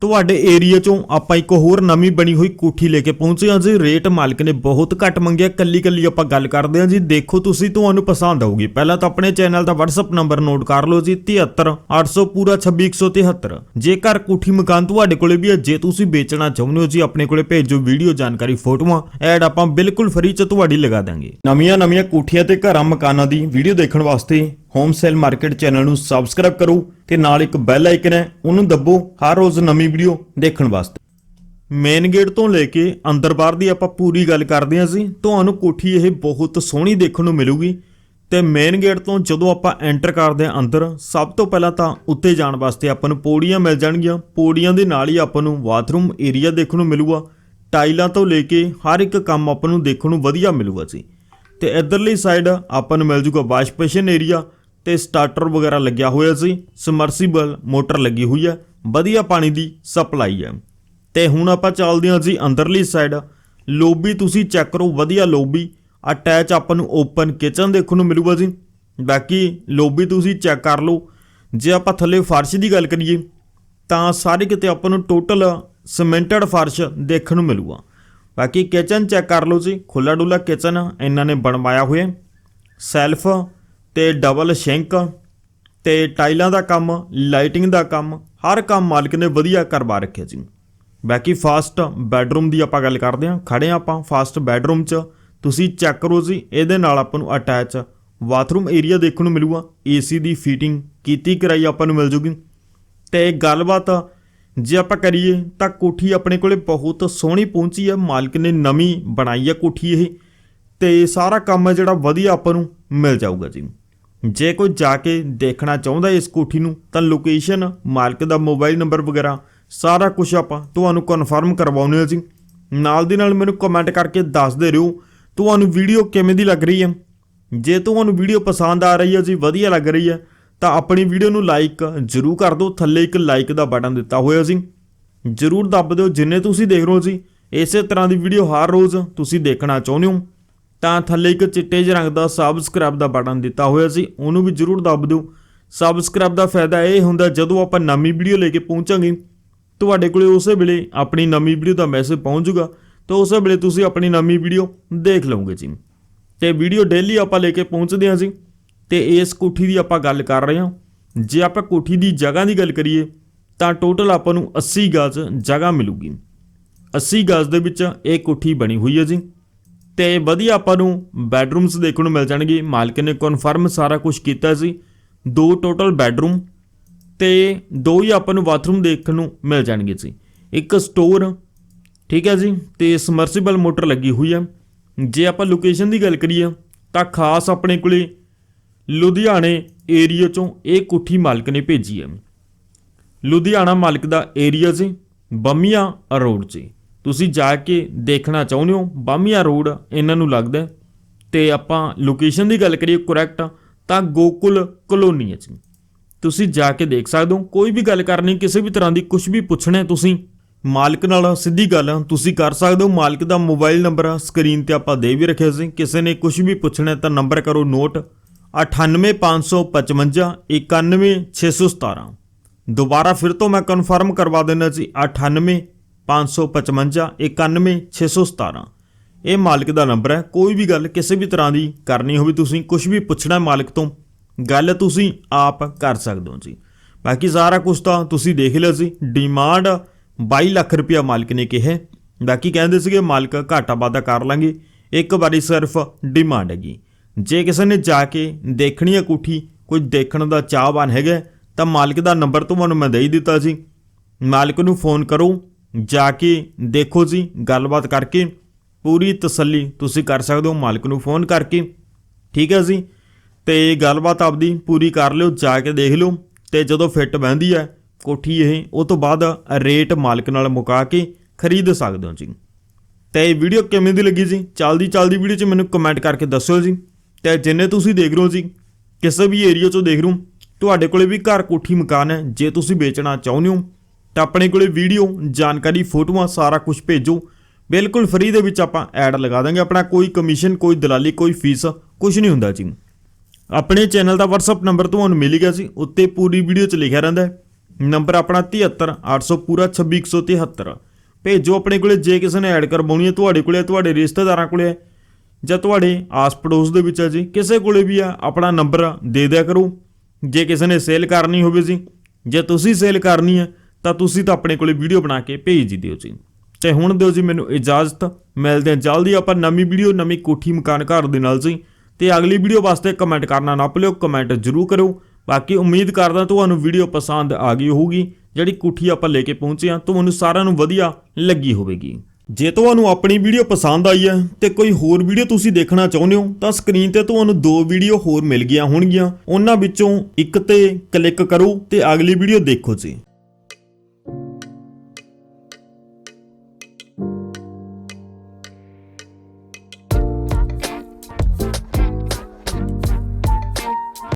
ਤੁਹਾਡੇ ਏਰੀਆ ਚੋਂ ਆਪਾਂ ਇੱਕ ਹੋਰ ਨਵੀਂ ਬਣੀ ਹੋਈ ਕੋਠੀ ਲੈ ਕੇ ਪਹੁੰਚੇ ਹਾਂ ਜੀ। ਰੇਟ ਮਾਲਕ ਨੇ ਬਹੁਤ ਘੱਟ ਮੰਗਿਆ। ਕੱਲੀ ਕੱਲੀ ਆਪਾਂ ਗੱਲ ਕਰਦੇ ਹਾਂ ਜੀ। ਦੇਖੋ ਤੁਸੀਂ, ਤੁਹਾਨੂੰ ਪਸੰਦ ਆਊਗੀ। ਪਹਿਲਾਂ ਤਾਂ ਆਪਣੇ ਚੈਨਲ ਦਾ WhatsApp ਨੰਬਰ ਨੋਟ ਕਰ ਲਓ ਜੀ। 73800 ਪੂਰਾ 26173 ਜੇਕਰ ਕੋਠੀ ਮਕਾਨ ਤੁਹਾਡੇ ਕੋਲੇ ਵੀ ਹੈ, ਜੇ ਤੁਸੀਂ ਵੇਚਣਾ ਚਾਹੁੰਦੇ ਹੋ ਜੀ, ਆਪਣੇ ਕੋਲੇ ਭੇਜੋ ਵੀਡੀਓ ਜਾਣਕਾਰੀ ਫੋਟੋਆਂ। ਐਡ ਆਪਾਂ ਬਿਲਕੁਲ ਫ੍ਰੀ ਚ ਤੁਹਾਡੀ ਲਗਾ ਦਾਂਗੇ ਨਵੀਆਂ ਨਵੀਆਂ ਕੋਠੀਆਂ ਤੇ ਘਰਾਂ ਮਕਾਨਾਂ ਦੀ ਵੀਡੀਓ ਦੇਖਣ ਵਾਸਤੇ ਹੋਮ ਸੇਲ ਮਾਰਕੀਟ ਚੈਨਲ ਨੂੰ ਸਬਸਕ੍ਰਾਈਬ ਕਰੋ ਤੇ ਨਾਲ ਇੱਕ ਬੈਲ ਆਈਕਨ ਹੈ, ਉਹਨੂੰ ਦੱਬੋ ਹਰ ਰੋਜ਼ ਨਵੀਂ ਵੀਡੀਓ ਦੇਖਣ ਵਾਸਤੇ। ਮੇਨ ਗੇਟ ਤੋਂ ਲੈ ਕੇ ਅੰਦਰ ਬਾਹਰ ਦੀ ਆਪਾਂ ਪੂਰੀ ਗੱਲ ਕਰਦੇ ਹਾਂ ਸੀ ਤੁਹਾਨੂੰ ਕੋਠੀ ਇਹ ਬਹੁਤ ਸੋਹਣੀ ਦੇਖਣ ਨੂੰ ਮਿਲੂਗੀ। ਤੇ ਮੇਨ ਗੇਟ ਤੋਂ ਜਦੋਂ ਆਪਾਂ ਐਂਟਰ ਕਰਦੇ ਹਾਂ ਅੰਦਰ, ਸਭ ਤੋਂ ਪਹਿਲਾਂ ਤਾਂ ਉੱਤੇ ਜਾਣ ਵਾਸਤੇ ਆਪਾਂ ਨੂੰ ਪੌੜੀਆਂ ਮਿਲ ਜਾਣਗੀਆਂ। ਪੌੜੀਆਂ ਦੇ ਨਾਲ ਹੀ ਆਪਾਂ ਨੂੰ ਬਾਥਰੂਮ ਏਰੀਆ ਦੇਖਣ ਨੂੰ ਮਿਲੂਗਾ। ਟਾਈਲਾਂ ਤੋਂ ਲੈ ਕੇ ਹਰ ਇੱਕ ਕੰਮ ਆਪਾਂ ਨੂੰ ਦੇਖਣ ਨੂੰ ਵਧੀਆ ਮਿਲੂਗਾ ਜੀ। ਤੇ ਇਧਰਲੀ ਸਾਈਡ ਆਪਾਂ ਨੂੰ ਮਿਲ ਜੂਗਾ ਵਾਸ਼ ਬੇਸਿਨ ਏਰੀਆ ਤੇ ਸਟਾਰਟਰ ਵਗੈਰਾ ਲੱਗਿਆ ਹੋਇਆ ਸੀ ਸਮਰਸੀਬਲ ਮੋਟਰ ਲੱਗੀ ਹੋਈ ਹੈ, ਵਧੀਆ ਪਾਣੀ ਦੀ ਸਪਲਾਈ ਹੈ। ਤੇ ਹੁਣ ਆਪਾਂ ਚੱਲਦੇ ਹਾਂ ਜੀ ਅੰਦਰਲੀ ਸਾਈਡ ਲੋਬੀ ਤੁਸੀਂ ਚੈੱਕ ਕਰੋ, ਵਧੀਆ ਲੋਬੀ ਅਟੈਚ ਆਪਾਂ ਨੂੰ ਓਪਨ ਕਿਚਨ ਦੇਖਣ ਨੂੰ ਮਿਲੂਗਾ ਜੀ। ਬਾਕੀ ਲੋਬੀ ਤੁਸੀਂ ਚੈੱਕ ਕਰ ਲਓ। ਜੇ ਆਪਾਂ ਥੱਲੇ ਫਰਸ਼ ਦੀ ਗੱਲ ਕਰੀਏ, ਤਾਂ ਸਾਰੇ ਕਿਤੇ ਆਪਾਂ ਨੂੰ ਟੋਟਲ ਸਿਮੈਂਟਡ ਫਰਸ਼ ਦੇਖਣ ਨੂੰ ਮਿਲੂਗਾ। ਬਾਕੀ ਕਿਚਨ ਚੈੱਕ ਕਰ ਲਓ ਜੀ ਖੁੱਲਾ ਡੁੱਲਾ ਕਿਚਨ ਇਹਨਾਂ ਨੇ ਬਣਵਾਇਆ ਹੋਇਆ। ਸੈਲਫ ਤੇ ਡਬਲ ਸ਼ਿੰਕ ਤੇ ਟਾਈਲਾਂ ਦਾ ਕੰਮ, ਲਾਈਟਿੰਗ ਦਾ ਕੰਮ, ਹਰ ਕੰਮ ਮਾਲਕ ਨੇ ਵਧੀਆ ਕਰਵਾ ਰੱਖਿਆ ਜੀ ਬਾਕੀ ਫਾਸਟ ਬੈਡਰੂਮ ਦੀ ਆਪਾਂ ਗੱਲ ਕਰਦੇ ਹਾਂ। ਖੜੇ ਹਾਂ ਆਪਾਂ ਫਾਸਟ ਬੈਡਰੂਮ 'ਚ। ਤੁਸੀਂ ਚੈੱਕ ਕਰੋ ਜੀ, ਇਹਦੇ ਨਾਲ ਆਪਾਂ ਨੂੰ ਅਟੈਚ ਬਾਥਰੂਮ ਏਰੀਆ ਦੇਖਣ ਨੂੰ ਮਿਲੂਗਾ। ਏਸੀ ਦੀ ਫਿਟਿੰਗ ਕੀਤੀ ਕਰਾਈ ਆਪਾਂ ਨੂੰ ਮਿਲ ਜੂਗੀ। ਤੇ ਗੱਲਬਾਤ ਜੇ ਆਪਾਂ ਕਰੀਏ ਤਾਂ ਕੋਠੀ ਆਪਣੇ ਕੋਲੇ ਬਹੁਤ ਸੋਹਣੀ ਪਹੁੰਚੀ ਹੈ। ਮਾਲਕ ਨੇ ਨਵੀਂ ਬਣਾਈ ਹੈ ਕੋਠੀ ਇਹ। ਤੇ ਸਾਰਾ ਕੰਮ ਹੈ ਜਿਹੜਾ ਵਧੀਆ ਆਪਾਂ ਨੂੰ ਮਿਲ ਜਾਊਗਾ ਜੀ। ਜੇ ਕੋਈ ਜਾ ਕੇ ਦੇਖਣਾ ਚਾਹੁੰਦਾ ਇਸ ਕੋਠੀ ਨੂੰ, ਤਾਂ ਲੋਕੇਸ਼ਨ ਮਾਲਕ ਦਾ ਮੋਬਾਈਲ ਨੰਬਰ ਵਗੈਰਾ, ਸਾਰਾ ਕੁਝ ਆਪਾਂ ਤੁਹਾਨੂੰ ਕਨਫਰਮ ਕਰਵਾਉਣੇ ਹਾਂ ਜੀ। ਨਾਲ ਦੀ ਨਾਲ ਮੈਨੂੰ ਕਮੈਂਟ ਕਰਕੇ ਦੱਸਦੇ ਰਹੋ, ਤੁਹਾਨੂੰ ਵੀਡੀਓ ਕਿਵੇਂ ਦੀ ਲੱਗ ਰਹੀ ਹੈ। ਜੇ ਤੁਹਾਨੂੰ ਵੀਡੀਓ ਪਸੰਦ ਆ ਰਹੀ ਹੈ ਜੀ, ਵਧੀਆ ਲੱਗ ਰਹੀ ਹੈ, ਤਾਂ ਆਪਣੀ ਵੀਡੀਓ ਨੂੰ ਲਾਈਕ ਜ਼ਰੂਰ ਕਰ ਦਿਓ, ਥੱਲੇ ਇੱਕ ਲਾਈਕ ਦਾ ਬਟਨ ਦਿੱਤਾ ਹੋਇਆ ਜੀ। ਜ਼ਰੂਰ ਦੱਬ ਦਿਓ, ਜਿੰਨੇ ਤੁਸੀਂ ਦੇਖ ਰਹੇ ਹੋ ਜੀ, ਇਸੇ ਤਰ੍ਹਾਂ ਦੀ ਵੀਡੀਓ ਹਰ ਰੋਜ਼ ਤੁਸੀਂ ਦੇਖਣਾ ਚਾਹੁੰਦੇ ਹੋ। ਤਾਂ ਥੱਲੇ ਇੱਕ ਚਿੱਟੇ ਜਿਹੇ ਰੰਗ ਦਾ ਸਬਸਕ੍ਰਾਈਬ ਦਾ ਬਟਨ ਦਿੱਤਾ ਹੋਇਆ ਸੀ, ਉਹਨੂੰ ਵੀ ਜ਼ਰੂਰ ਦੱਬ ਦਿਓ। ਸਬਸਕ੍ਰਾਈਬ ਦਾ ਫਾਇਦਾ ਇਹ ਹੁੰਦਾ, ਜਦੋਂ ਆਪਾਂ ਨਵੀਂ ਵੀਡੀਓ ਲੈ ਕੇ ਪਹੁੰਚਾਂਗੇ, ਤੁਹਾਡੇ ਕੋਲੇ ਉਸੇ ਵੇਲੇ ਆਪਣੀ ਨਵੀਂ ਵੀਡੀਓ ਦਾ ਮੈਸੇਜ ਪਹੁੰਚ ਜਾਊਗਾ, ਤਾਂ ਉਸੇ ਵੇਲੇ ਤੁਸੀਂ ਆਪਣੀ ਨਵੀਂ ਵੀਡੀਓ ਦੇਖ ਲਓਗੇ ਜੀ। ਤੇ ਵੀਡੀਓ ਡੇਲੀ ਆਪਾਂ ਲੈ ਕੇ ਪਹੁੰਚਦੇ ਹਾਂ ਜੀ, ਤੇ ਇਸ ਕੋਠੀ ਦੀ ਆਪਾਂ ਗੱਲ ਕਰ ਰਹੇ ਹਾਂ। ਜੇ ਆਪਾਂ ਕੋਠੀ ਦੀ ਜਗ੍ਹਾ ਦੀ ਗੱਲ ਕਰੀਏ, ਤਾਂ ਟੋਟਲ ਆਪਾਂ ਨੂੰ 80 ਗਜ਼ ਜਗ੍ਹਾ ਮਿਲੂਗੀ। 80 ਗਜ਼ ਦੇ ਵਿੱਚ ਇਹ ਕੋਠੀ ਬਣੀ ਹੋਈ ਹੈ ਜੀ। ਤੇ ਵਧੀਆ ਆਪਾਂ ਨੂੰ ਬੈਡਰੂਮਸ ਦੇਖਣ ਨੂੰ ਮਿਲ ਜਾਣਗੇ। ਮਾਲਕ ਨੇ ਕਨਫਰਮ ਸਾਰਾ ਕੁਝ ਕੀਤਾ ਸੀ। ਦੋ ਟੋਟਲ ਬੈਡਰੂਮ ਤੇ ਦੋ ਹੀ ਆਪਾਂ ਨੂੰ ਬਾਥਰੂਮ ਦੇਖਣ ਨੂੰ ਮਿਲ ਜਾਣਗੇ ਜੀ। ਇੱਕ ਸਟੋਰ ਠੀਕ ਹੈ ਜੀ, ਤੇ ਸਮਰਸੀਬਲ ਮੋਟਰ ਲੱਗੀ ਹੋਈ ਹੈ। ਜੇ ਆਪਾਂ ਲੋਕੇਸ਼ਨ ਦੀ ਗੱਲ ਕਰੀਏ, ਤਾਂ ਖਾਸ ਆਪਣੇ ਕੋਲੇ ਲੁਧਿਆਣੇ ਏਰੀਆ ਚੋਂ ਇਹ ਕੋਠੀ ਮਾਲਕ ਨੇ ਭੇਜੀ ਹੈ। ਲੁਧਿਆਣਾ ਮਾਲਕ ਦਾ ਏਰੀਆ ਜੀ, ਬੰਮੀਆਂ ਰੋਡ 'ਚ ਤੁਸੀਂ ਜਾ ਕੇ ਦੇਖਣਾ ਚਾਹੁੰਦੇ ਹੋ, ਬੰਮੀਆਂ ਰੋਡ ਇਹਨਾਂ ਨੂੰ ਲੱਗਦਾ ਹੈ। ਤੇ ਆਪਾਂ ਲੋਕੇਸ਼ਨ ਦੀ ਗੱਲ ਕਰੀਏ ਕਰੈਕਟ ਤਾਂ ਗੋਕੁਲ ਕਲੋਨੀ 'ਚ ਤੁਸੀਂ ਜਾ ਕੇ ਦੇਖ ਸਕਦੇ ਹੋ, ਕੋਈ ਵੀ ਗੱਲ ਕਰਨੀ, ਕਿਸੇ ਵੀ ਤਰ੍ਹਾਂ ਦੀ ਕੁਝ ਵੀ ਪੁੱਛਣਾ ਤੁਸੀਂ, ਮਾਲਕ ਨਾਲ ਸਿੱਧੀ ਗੱਲ ਤੁਸੀਂ ਕਰ ਸਕਦੇ ਹੋ। ਮਾਲਕ ਦਾ ਮੋਬਾਈਲ ਨੰਬਰ ਸਕਰੀਨ ਤੇ ਆਪਾਂ ਦੇ ਵੀ ਰੱਖਿਆ ਸੀ। ਕਿਸੇ ਨੇ ਕੁਝ ਵੀ ਪੁੱਛਣਾ ਤਾਂ ਨੰਬਰ ਕਰੋ ਨੋਟ 98555 91617 ਦੁਬਾਰਾ ਫਿਰ ਤੋਂ ਮੈਂ ਕਨਫਰਮ ਕਰਵਾ ਦਿੰਦਾ ਜੀ 98555 91617 ਇਹ ਮਾਲਕ ਦਾ ਨੰਬਰ ਹੈ। ਕੋਈ ਵੀ ਗੱਲ ਕਿਸੇ ਵੀ ਤਰ੍ਹਾਂ ਦੀ ਕਰਨੀ ਹੋਵੇ, ਤੁਸੀਂ ਕੁਝ ਵੀ ਪੁੱਛਣਾ ਮਾਲਕ ਤੋਂ, ਗੱਲ ਤੁਸੀਂ ਆਪ ਕਰ ਸਕਦੇ ਹੋ ਜੀ। ਬਾਕੀ ਸਾਰਾ ਕੁਝ ਤਾਂ ਤੁਸੀਂ ਦੇਖ ਲਿਆ ਸੀ। ਡਿਮਾਂਡ 22 ਲੱਖ ਰੁਪਇਆ ਮਾਲਕ ਨੇ ਕਿਹਾ ਬਾਕੀ ਕਹਿੰਦੇ ਸੀਗੇ ਮਾਲਕ ਘਾਟਾ ਵਾਧਾ ਕਰ ਲਾਂਗੇ। ਇੱਕ ਵਾਰੀ ਸਿਰਫ ਡਿਮਾਂਡ ਹੈਗੀ। ਜੇ ਕਿਸੇ ਨੇ ਜਾ ਕੇ ਦੇਖਣੀ ਹੈ ਕੋਠੀ, ਕੋਈ ਦੇਖਣ ਦਾ ਚਾਹਵਾਨ ਹੈਗਾ ਤਾਂ ਮਾਲਕ ਦਾ ਨੰਬਰ ਤੁਹਾਨੂੰ ਮੈਂ ਦੇ ਦਿੱਤਾ ਸੀ। ਮਾਲਕ ਨੂੰ ਫੋਨ ਕਰੋ। ਜਾ ਕੇ ਦੇਖੋ ਜੀ, ਗੱਲਬਾਤ ਕਰਕੇ, ਪੂਰੀ ਤਸੱਲੀ ਤੁਸੀਂ ਕਰ ਸਕਦੇ ਹੋ ਮਾਲਕ ਨੂੰ ਫੋਨ ਕਰਕੇ। ਠੀਕ ਹੈ ਜੀ? ਤੇ ਗੱਲਬਾਤ ਆਪਦੀ ਪੂਰੀ ਕਰ ਲਿਓ, ਜਾ ਕੇ ਦੇਖ ਲਿਓ। ਤੇ ਜਦੋਂ ਫਿੱਟ ਬਹਿੰਦੀ ਹੈ, ਕੋਠੀ ਇਹ, ਉਹ ਤੋਂ ਬਾਅਦ ਰੇਟ ਮਾਲਕ ਨਾਲ ਮੁਕਾ ਕੇ ਖਰੀਦ ਸਕਦੇ ਹੋ ਜੀ। ਤੇ ਇਹ ਵੀਡੀਓ ਕਿਵੇਂ ਦੀ ਲੱਗੀ ਜੀ? ਚੱਲਦੀ ਚੱਲਦੀ ਵੀਡੀਓ 'ਚ ਮੈਨੂੰ ਕਮੈਂਟ ਕਰਕੇ ਦੱਸਿਓ ਜੀ। ਤੇ ਜਿੰਨੇ ਤੁਸੀਂ ਦੇਖ ਰਹੇ ਹੋ ਜੀ, ਕਿਸੇ ਵੀ ਏਰੀਆ 'ਚੋਂ ਦੇਖ ਰਹੇ ਹੋ, ਤੁਹਾਡੇ ਕੋਲੇ ਵੀ ਘਰ ਕੋਠੀ ਮਕਾਨ ਹੈ, ਜੇ ਤੁਸੀਂ ਵੇਚਣਾ ਚਾਹੁੰਦੇ ਹੋ ਤਾਂ ਆਪਣੇ ਕੋਲੇ ਵੀਡੀਓ ਜਾਣਕਾਰੀ ਫੋਟੋਆਂ ਸਾਰਾ ਕੁਝ ਭੇਜੋ। ਬਿਲਕੁਲ ਫ੍ਰੀ ਦੇ ਵਿੱਚ ਆਪਾਂ ਐਡ ਲਗਾ ਦਾਂਗੇ। ਆਪਣਾ ਕੋਈ ਕਮਿਸ਼ਨ ਕੋਈ ਦਲਾਲੀ ਕੋਈ ਫੀਸ ਕੁਝ ਨਹੀਂ ਹੁੰਦਾ ਜੀ। ਆਪਣੇ ਚੈਨਲ ਦਾ WhatsApp ਨੰਬਰ ਤੁਹਾਨੂੰ ਮਿਲ ਗਿਆ ਸੀ। ਉੱਤੇ ਪੂਰੀ ਵੀਡੀਓ 'ਚ ਲਿਖਿਆ ਰਹਿੰਦਾ ਹੈ। ਨੰਬਰ ਆਪਣਾ 73800 ਪੂਰਾ 26173 ਭੇਜੋ ਆਪਣੇ ਕੋਲੇ ਜੇ ਕਿਸੇ ਨੇ ਐਡ ਕਰਵਾਉਣੀ ਹੈ ਤੁਹਾਡੇ ਕੋਲੇ ਤੁਹਾਡੇ ਰਿਸ਼ਤੇਦਾਰਾਂ ਕੋਲੇ ਹੈ, ਜਾਂ ਤੁਹਾਡੇ ਆਸ ਪੜੋਸ ਦੇ ਵਿੱਚ ਹੈ ਜੀ। ਕਿਸੇ ਕੋਲੇ ਵੀ ਆ ਆਪਣਾ ਨੰਬਰ ਦੇ ਦਿਆ ਕਰੋ। ਜੇ ਕਿਸੇ ਨੇ ਸੇਲ ਕਰਨੀ ਹੋਵੇ ਜੀ ਜੇ ਤੁਸੀਂ ਸੇਲ ਕਰਨੀ ਹੈ ਤਾਂ ਤੁਸੀਂ ਤਾਂ ਆਪਣੇ ਕੋਲੇ ਵੀਡੀਓ ਬਣਾ ਕੇ ਭੇਜ ਹੀ ਦਿਓ ਜੀ। ਤੇ ਹੁਣ ਦਿਓ ਜੀ ਮੈਨੂੰ ਇਜਾਜ਼ਤ। ਮਿਲਦੇ ਹਾਂ ਜਲਦੀ ਆਪਾਂ ਨਵੀਂ ਵੀਡੀਓ, ਨਵੀਂ ਕੋਠੀ ਮਕਾਨ ਘਰ ਦੇ ਨਾਲ ਜੀ। ਤੇ ਅਗਲੀ ਵੀਡੀਓ ਵਾਸਤੇ ਕਮੈਂਟ ਕਰਨਾ ਨਾ ਭੁੱਲਿਓ ਕਮੈਂਟ ਜ਼ਰੂਰ ਕਰੋ ਬਾਕੀ ਉਮੀਦ ਕਰਦਾ ਤੁਹਾਨੂੰ ਵੀਡੀਓ ਪਸੰਦ ਆ ਗਈ ਹੋਊਗੀ। ਜਿਹੜੀ ਕੋਠੀ ਆਪਾਂ ਲੈ ਕੇ ਪਹੁੰਚੇ ਹਾਂ, ਤੁਹਾਨੂੰ ਸਾਰਿਆਂ ਨੂੰ ਵਧੀਆ ਲੱਗੀ ਹੋਵੇਗੀ। ਜੇ ਤੁਹਾਨੂੰ ਆਪਣੀ ਵੀਡੀਓ ਪਸੰਦ ਆਈ ਹੈ ਤੇ ਕੋਈ ਹੋਰ ਵੀਡੀਓ ਤੁਸੀਂ ਦੇਖਣਾ ਚਾਹੁੰਦੇ ਹੋ, ਤਾਂ ਸਕਰੀਨ ਤੇ ਤੁਹਾਨੂੰ ਦੋ ਵੀਡੀਓ ਹੋਰ ਮਿਲ ਗਈਆਂ ਹੋਣਗੀਆਂ। ਉਹਨਾਂ ਵਿੱਚੋਂ ਇੱਕ ਤੇ ਕਲਿੱਕ ਕਰੋ ਤੇ ਅਗਲੀ ਵੀਡੀਓ ਦੇਖੋ ਜੀ।